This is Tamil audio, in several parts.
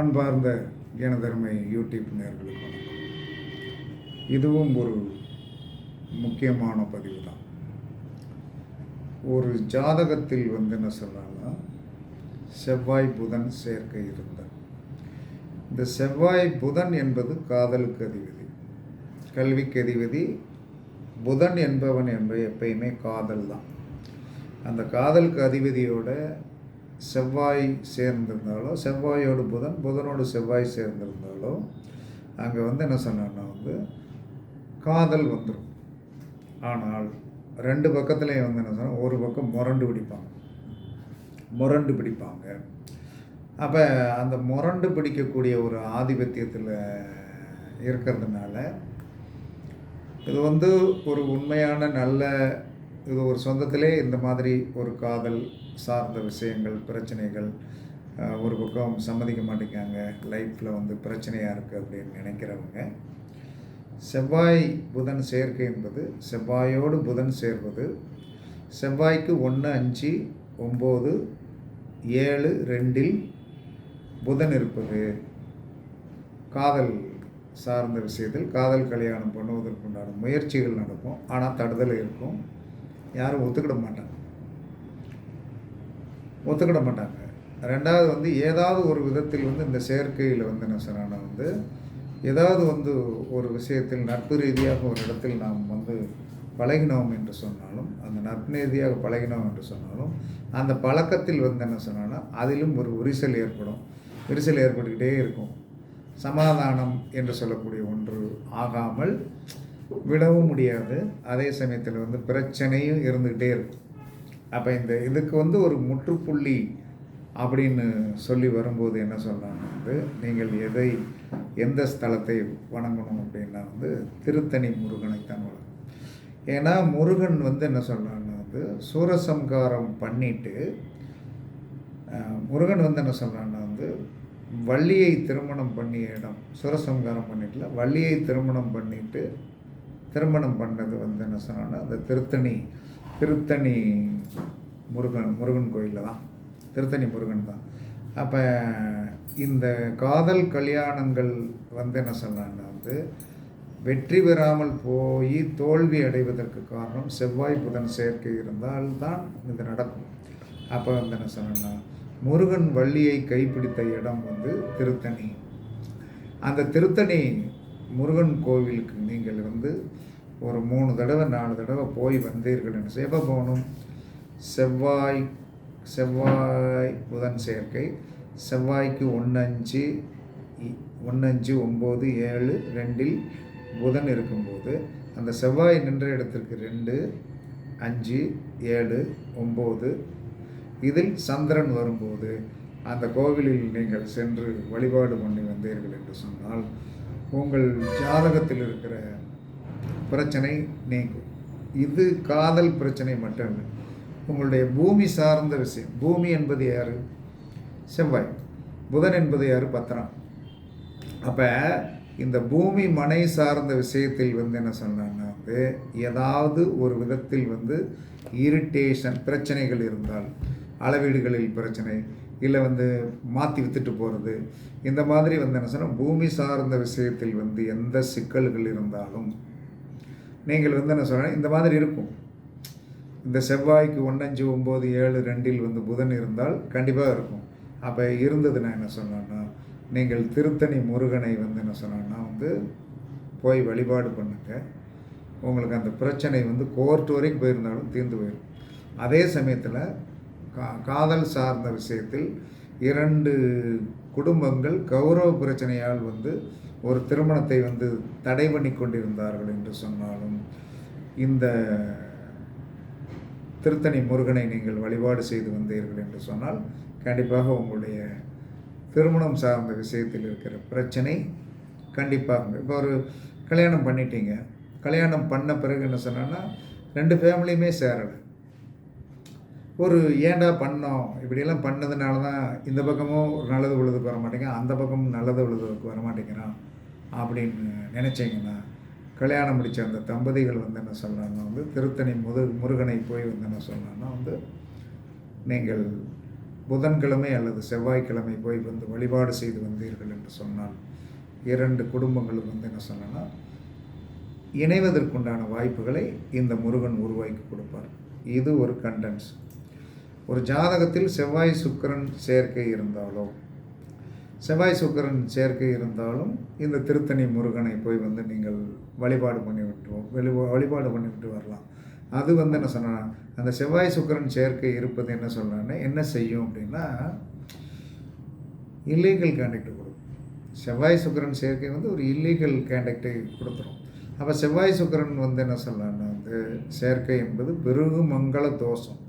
அன்பார்ந்த ஜனதர்மை யூடியூப் நேர்களுக்கு வணக்கம். இதுவும் ஒரு முக்கியமான பதிவு தான். ஒரு ஜாதகத்தில் வந்து என்ன சொல்லலாம் செவ்வாய் புதன் சேர்க்கை இருந்தால் இந்த செவ்வாய் புதன் என்பது காதலுக்கு அதிபதி. கல்விக்கு அதிபதி புதன் என்பவன் என்ப எப்பயுமே காதல் தான். அந்த காதலுக்கு அதிபதியோட செவ்வாய் சேர்ந்திருந்தாலோ செவ்வாயோடு புதன் புதனோடு செவ்வாய் சேர்ந்திருந்தாலோ அங்கே வந்து என்ன சொன்னான்னா வந்து காதல் வந்துடும் ஆனால் ரெண்டு பக்கத்துலேயும் வந்து என்ன சொன்னால் ஒரு பக்கம் முரண்டு பிடிப்பாங்க. முரண்டு பிடிப்பாங்க. அப்போ அந்த முரண்டு பிடிக்கக்கூடிய ஒரு ஆதிபத்தியத்தில் இருக்கிறதுனால இது வந்து ஒரு உண்மையான நல்ல இது ஒரு சொந்தத்திலே இந்த மாதிரி ஒரு காதல் சார்ந்த விஷயங்கள் பிரச்சனைகள் ஒரு பக்கம் சம்மதிக்க மாட்டேங்காங்க லைஃப்பில் வந்து பிரச்சனையாக இருக்குது அப்படின்னு நினைக்கிறவங்க. செவ்வாய் புதன் சேர்க்கை என்பது செவ்வாயோடு புதன் சேர்வது. செவ்வாய்க்கு ஒன்று அஞ்சு ஒம்பது ஏழு ரெண்டில் புதன் இருப்பது. காதல் சார்ந்த விஷயத்தில் காதல் கல்யாணம் பண்ணுவதற்குண்டான முயற்சிகள் நடக்கும் ஆனால் தடுதல் இருக்கும். யாரும் ஒத்துக்கிட மாட்டாங்க. ஒத்துக்கிட மாட்டாங்க ரெண்டாவது வந்து ஏதாவது ஒரு விதத்தில் வந்து இந்த செயற்கையில் வந்து என்ன சொன்னால் வந்து ஏதாவது வந்து ஒரு விஷயத்தில் நட்பு ரீதியாக ஒரு இடத்தில் நாம் வந்து பழகினோம் என்று சொன்னாலும் அந்த நட்பு ரீதியாக பழகினோம் என்று சொன்னாலும் அந்த பழக்கத்தில் வந்து என்ன சொன்னான்னா அதிலும் ஒரு விரிசல் ஏற்படும். விரிசல் ஏற்பட்டுக்கிட்டே இருக்கும். சமாதானம் என்று சொல்லக்கூடிய ஒன்று ஆகாமல் விடவும் முடியாது. அதே சமயத்தில் வந்து பிரச்சனையும் இருந்துக்கிட்டே இருக்கும். அப்போ இந்த இதுக்கு வந்து ஒரு முற்றுப்புள்ளி அப்படின்னு சொல்லி வரும்போது என்ன சொல்கிறாங்க வந்து நீங்கள் எதை எந்த ஸ்தலத்தை வணங்கணும் அப்படின்னா வந்து திருத்தணி முருகனைத்தான் வணங்கணும். ஏன்னா முருகன் வந்து என்ன சொல்கிறாங்கன்னா வந்து சூரசம்காரம் பண்ணிட்டு முருகன் வந்து என்ன சொல்கிறான்னா வந்து வள்ளியை திருமணம் பண்ணிய இடம் சூரசம்காரம் பண்ணிட்டுல வள்ளியை திருமணம் பண்ணிட்டு திருமணம் பண்ணது வந்து என்ன சொன்னான்னா அந்த திருத்தணி திருத்தணி முருகன் முருகன் கோயிலில் தான். திருத்தணி முருகன் தான். அப்போ இந்த காதல் கல்யாணங்கள் வந்து என்ன சொன்னான்னா வந்து வெற்றி பெறாமல் போய் தோல்வி அடைவதற்கு காரணம் செவ்வாய் புதன் சேர்க்கை இருந்தால் தான் இது நடக்கும். அப்போ வந்து என்ன சொன்னேன்னா முருகன் வள்ளியை கைப்பிடித்த இடம் வந்து திருத்தணி. அந்த திருத்தணி முருகன் கோவிலுக்கு நீங்கள் வந்து ஒரு மூணு தடவை நாலு தடவை போய் வந்தீர்கள் என்று. செவ்வாய் செவ்வாய் புதன் சேர்க்கை. செவ்வாய்க்கு ஒன்று அஞ்சு ஒன்று அஞ்சு ஒம்பது ஏழு ரெண்டில் புதன் இருக்கும்போது அந்த செவ்வாய் நின்ற இடத்திற்கு ரெண்டு அஞ்சு ஏழு ஒம்பது இதில் சந்திரன் வரும்போது அந்த கோவிலில் நீங்கள் சென்று வழிபாடு பண்ணி வந்தீர்கள் என்று சொன்னால் உங்கள் ஜாதகத்தில் இருக்கிற பிரச்சனை நீங்கும். இது காதல் பிரச்சனை மட்டும் இல்லை. உங்களுடைய பூமி சார்ந்த விஷயம். பூமி என்பது யார்? செவ்வாய். புதன் என்பது யார்? பத்திரம் அப்போ இந்த பூமி மனை சார்ந்த விஷயத்தில் வந்து என்ன சொன்னாங்கன்னா வந்து ஏதாவது ஒரு விதத்தில் வந்து இரிட்டேஷன் பிரச்சனைகள் இருந்தால் அளவீடுகளில் பிரச்சனை இல்லை வந்து மாற்றி வித்துட்டு போகிறது இந்த மாதிரி வந்து என்ன சொன்னால் பூமி சார்ந்த விஷயத்தில் வந்து எந்த சிக்கல்கள் இருந்தாலும் நீங்கள் வந்து என்ன சொல்கிறேன் இந்த மாதிரி இருக்கும். இந்த செவ்வாய்க்கு ஒன்றஞ்சு ஒம்பது ஏழு ரெண்டில் வந்து புதன் இருந்தால் கண்டிப்பாக இருக்கும். அப்போ இருந்தது நான் என்ன சொன்னேன்னா நீங்கள் திருத்தணி முருகனை வந்து என்ன சொன்னேன்னா வந்து போய் வழிபாடு பண்ணுங்க. உங்களுக்கு அந்த பிரச்சனை வந்து கோர்ட் வரைக்கும் போயிருந்தாலும் தீர்ந்து போயிடும் அதே சமயத்தில் கா காதல் சார்ந்த விஷயத்தில் இரண்டு குடும்பங்கள் கௌரவ பிரச்சனையால் வந்து ஒரு திருமணத்தை வந்து தடை பண்ணி கொண்டிருந்தார்கள் என்று சொன்னாலும் இந்த திருத்தணி முருகனை நீங்கள் வழிபாடு செய்து வந்தீர்கள் என்று சொன்னால் கண்டிப்பாக உங்களுடைய திருமணம் சார்ந்த விஷயத்தில் இருக்கிற பிரச்சனை கண்டிப்பாக இப்போ ஒரு கல்யாணம் பண்ணிட்டீங்க. கல்யாணம் பண்ண பிறகு என்ன சொன்னோன்னா ரெண்டு ஃபேமிலியுமே சேரலை. ஒரு ஏன்டா பண்ணோம்? இப்படியெல்லாம் பண்ணதுனால தான் இந்த பக்கமும் ஒரு நல்லது உள்ளதுக்கு வர மாட்டேங்கிறான் அந்த பக்கமும் நல்லது உள்ளதுக்கு வர மாட்டேங்கிறான் அப்படின்னு நினச்சிங்கன்னா கல்யாணம் முடித்த அந்த தம்பதிகள் வந்து என்ன சொல்கிறாங்கன்னா வந்து திருத்தணி முது முருகனை போய் வந்து என்ன சொல்கிறாங்கன்னா வந்து நீங்கள் புதன்கிழமை அல்லது செவ்வாய்க்கிழமை போய் வந்து வழிபாடு செய்து வந்தீர்கள் என்று சொன்னால் இரண்டு குடும்பங்களும் வந்து என்ன சொன்னால் இணைவதற்குண்டான வாய்ப்புகளை இந்த முருகன் உருவாக்கி கொடுப்பார். இது ஒரு கண்டென்ஸ். ஒரு ஜாதகத்தில் செவ்வாய் சுக்கிரன் சேர்க்கை இருந்தாலோ செவ்வாய் சுக்கரன் சேர்க்கை இருந்தாலும் இந்த திருத்தணி முருகனை போய் வந்து நீங்கள் வழிபாடு பண்ணி விட்டுருவோம் வெளி வழிபாடு பண்ணி விட்டு வரலாம். அது வந்து என்ன சொன்னால் அந்த செவ்வாய் சுக்கரன் சேர்க்கை இருப்பது என்ன சொல்கிறேன்னா என்ன செய்யும் அப்படின்னா இல்லீகல் கேண்டக்ட் கொடுக்கும். செவ்வாய் சுக்கரன் சேர்க்கை வந்து ஒரு இல்லீகல் கேண்டக்டை கொடுத்துரும். அப்போ செவ்வாய் சுக்கரன் வந்து என்ன சொல்லலாம்னா வந்து சேர்க்கை என்பது பெருகு மங்கள தோஷம்.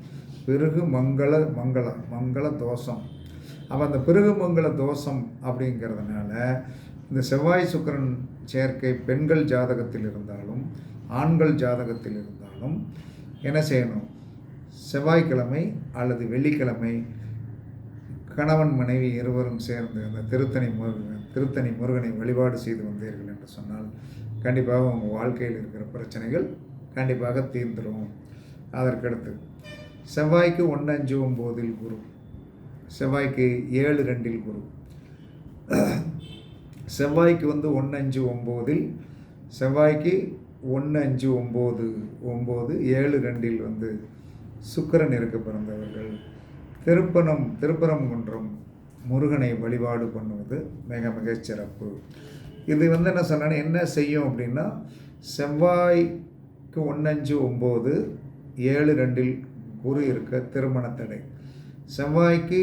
பிருகு மங்கள மங்கள மங்கள தோஷம். அப்போ அந்த பிறகு மங்கள தோஷம் அப்படிங்கிறதுனால இந்த செவ்வாய் சுக்கிரன் சேர்க்கை பெண்கள் ஜாதகத்தில் இருந்தாலும் ஆண்கள் ஜாதகத்தில் இருந்தாலும் என்ன செய்யணும்? செவ்வாய்க்கிழமை அல்லது வெள்ளிக்கிழமை கணவன் மனைவி இருவரும் சேர்ந்து அந்த திருத்தணி முருகன் திருத்தணி முருகனை வழிபாடு செய்து வந்தீர்கள் என்று சொன்னால் கண்டிப்பாக உங்கள் வாழ்க்கையில் இருக்கிற பிரச்சனைகள் கண்டிப்பாக தீர்ந்துடும் அதற்கடுத்து செவ்வாய்க்கு ஒன்று அஞ்சு ஒம்போதில் குரு. செவ்வாய்க்கு ஏழு ரெண்டில் குரு. செவ்வாய்க்கு வந்து ஒன்று அஞ்சு ஒம்போதில் செவ்வாய்க்கு ஒன்று அஞ்சு ஒம்பது ஒம்பது ஏழு ரெண்டில் வந்து சுக்கிரன் இருக்க பிறந்தவர்கள். திருப்பனம் திருப்பரங்குன்றம் முருகனை வழிபாடு பண்ணுவது மிக மிக சிறப்பு. இது வந்து என்ன சொன்னேன்னா என்ன செய்யும் அப்படின்னா செவ்வாய்க்கு ஒன்று அஞ்சு ஒம்பது ஏழு ரெண்டில் குரு இருக்க திருமண தடை செவ்வாய்க்கு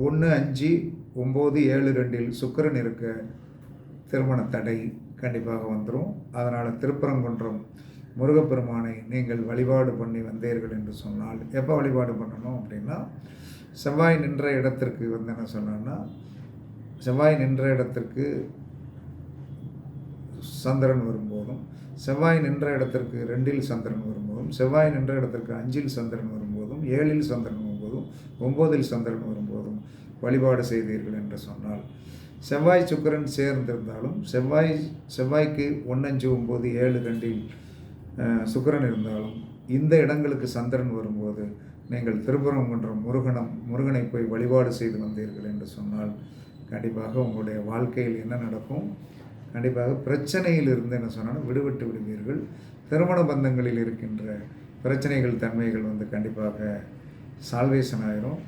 ஒன்று அஞ்சு ஒம்பது ஏழு ரெண்டில் சுக்கிரன் இருக்க திருமண தடை கண்டிப்பாக வந்துடும் அதனால் திருப்பரங்குன்றம் முருகப்பெருமானை நீங்கள் வழிபாடு பண்ணி வந்தீர்கள் என்று சொன்னால் எப்போ வழிபாடு பண்ணணும் அப்படின்னா செவ்வாய் நின்ற இடத்திற்கு வந்து என்ன சொன்னோன்னா செவ்வாய் நின்ற இடத்திற்கு சந்திரன் வரும்போதும் செவ்வாய் நின்ற இடத்திற்கு ரெண்டில் சந்திரன் வரும்போதும் செவ்வாய் நின்ற இடத்திற்கு அஞ்சில் சந்திரன் வரும்போதும் ஏழில் சந்திரன் வரும்போதும் ஒம்போதில் சந்திரன் வரும்போதும் வழிபாடு செய்தீர்கள் என்று சொன்னால் செவ்வாய் சுக்கரன் சேர்ந்திருந்தாலும் செவ்வாய் செவ்வாய்க்கு ஒன்னஞ்சு ஒம்பது ஏழு ரெண்டில் சுக்கரன் சுக்கிரன் இருந்தாலும் இந்த இடங்களுக்கு சந்திரன் வரும்போது நீங்கள் திருப்பரங்குன்றம் முருகனம் முருகனை போய் வழிபாடு செய்து வந்தீர்கள் என்று சொன்னால் கண்டிப்பாக உங்களுடைய வாழ்க்கையில் என்ன நடக்கும்? கண்டிப்பாக பிரச்சனையில் இருந்து என்ன சொன்னாலும் விடுபட்டு விடுவீர்கள். திருமண பந்தங்களில் இருக்கின்ற பிரச்சனைகள் தன்மைகள் வந்து கண்டிப்பாக சால்வேஷன் ஆயிரும்.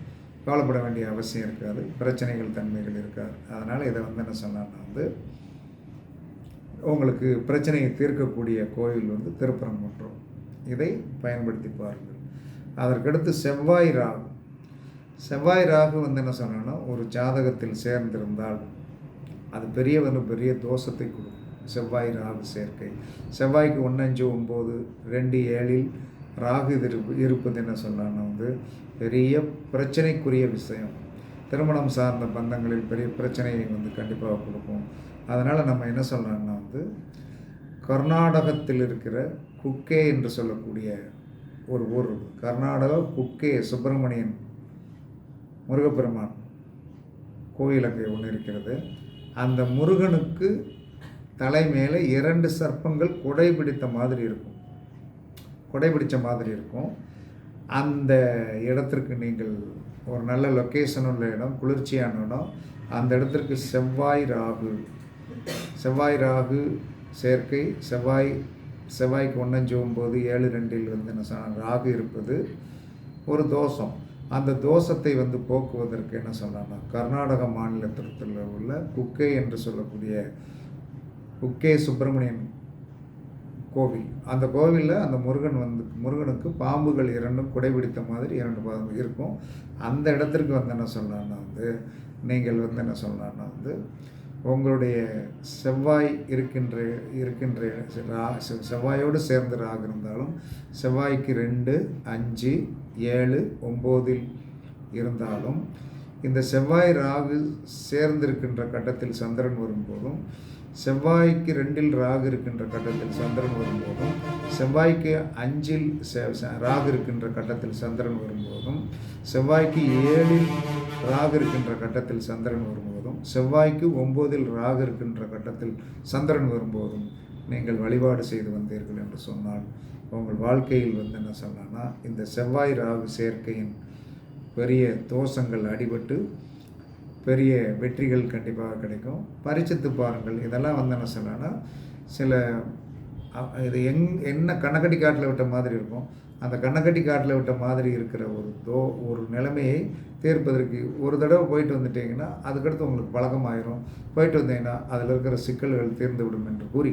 கவலைப்பட வேண்டிய அவசியம் இருக்காது. பிரச்சனைகள் தன்மைகள் இருக்காது. அதனால் இதை வந்து என்ன சொன்னான்னா வந்து உங்களுக்கு பிரச்சனையை தீர்க்கக்கூடிய கோயில் வந்து திருப்பரங்குன்றம். இதை பயன்படுத்தி பாருங்கள். அதற்கடுத்து செவ்வாய் ராகு. செவ்வாய் ராகு வந்து என்ன சொன்னோன்னா ஒரு ஜாதகத்தில் சேர்ந்திருந்தால் அது பெரிய பெரிய தோஷத்தை கொடுக்கும். செவ்வாய் ராகு சேர்க்கை. செவ்வாய்க்கு ஒன்று அஞ்சு ஒம்பது ரெண்டு ஏழில் ராகு இருப்பு இருப்பது என்ன சொல்லலாம்னா வந்து பெரிய பிரச்சனைக்குரிய விஷயம். திருமணம் சார்ந்த பந்தங்களில் பெரிய பிரச்சனையை வந்து கண்டிப்பாக கொடுக்கும். அதனால் நம்ம என்ன சொல்லலாம்னா வந்து கர்நாடகத்தில் இருக்கிற குக்கே என்று சொல்லக்கூடிய ஒரு ஊர் இருக்கு. கர்நாடகா குக்கே சுப்பிரமணியன் முருகப்பெருமான் கோயில் அங்கே ஒன்று இருக்கிறது. அந்த முருகனுக்கு தலை மேலே இரண்டு சர்ப்பங்கள் கொடை பிடித்த மாதிரி இருக்கும். கொடை பிடித்த மாதிரி இருக்கும். அந்த இடத்திற்கு நீங்கள் ஒரு நல்ல லொக்கேஷன் உள்ள இடம் குளிர்ச்சியான இடம். அந்த இடத்திற்கு செவ்வாய் ராகு. செவ்வாய் ராகு சேர்க்கை செவ்வாய் செவ்வாய்க்கு ஒன்றஞ்சு ஒம்பது ஏழு ரெண்டில் வந்து என்ன ராகு இருப்பது ஒரு தோஷம். அந்த தோஷத்தை வந்து போக்குவதற்கு என்ன சொல்லலாம்னா கர்நாடக மாநிலத்தில் உள்ள குக்கே என்று சொல்லக்கூடிய குக்கே சுப்பிரமணியன் கோவில். அந்த கோவிலில் அந்த முருகன் வந்து முருகனுக்கு பாம்புகள் இரண்டும் குடைபிடித்த மாதிரி இரண்டு பாம்பு இருக்கும். அந்த இடத்திற்கு வந்து என்ன சொல்லலாம்னா வந்து நீங்கள் வந்து என்ன சொல்லலாம்னா வந்து உங்களுடைய செவ்வாய் இருக்கின்ற இருக்கின்ற ரா- செவ்வாயோடு சேர்ந்து ராக இருந்தாலும் செவ்வாய்க்கு ரெண்டு அஞ்சு ஏழு ஒம்போதில் இருந்தாலும் இந்த செவ்வாய் ராகு சேர்ந்திருக்கின்ற கட்டத்தில் சந்திரன் வரும்போதும் செவ்வாய்க்கு ரெண்டில் ராகு இருக்கின்ற கட்டத்தில் சந்திரன் வரும்போதும் செவ்வாய்க்கு அஞ்சில் ராகு இருக்கின்ற கட்டத்தில் சந்திரன் வரும்போதும் செவ்வாய்க்கு ஏழில் ராகு இருக்கின்ற கட்டத்தில் சந்திரன் வரும்போதும் செவ்வாய்க்கு ஒம்போதில் ராகு இருக்கின்ற கட்டத்தில் சந்திரன் வரும்போதும் நீங்கள் வழிபாடு செய்து வந்தீர்கள் என்று சொன்னால் உங்கள் வாழ்க்கையில் வந்து என்ன சொல்லலாம்னா இந்த செவ்வாய் ராகு சேர்க்கையின் பெரிய தோஷங்கள் அடிபட்டு பெரிய வெற்றிகள் கண்டிப்பாக கிடைக்கும். பரிச்சித்து பாருங்கள். இதெல்லாம் வந்து என்ன சொல்லலாம்னா சில இது எங் என்ன கண்ணக்கட்டி காட்டில் விட்ட மாதிரி இருக்கும். அந்த கண்ணக்கட்டி காட்டில் விட்ட மாதிரி இருக்கிற ஒரு தோ ஒரு நிலைமையை தீர்ப்பதற்கு ஒரு தடவை போயிட்டு வந்துட்டீங்கன்னா அதுக்கடுத்து உங்களுக்கு பழக்கமாயிரும். போயிட்டு வந்தீங்கன்னா அதில் இருக்கிற சிக்கல்கள் தீர்ந்து விடும் என்று கூறி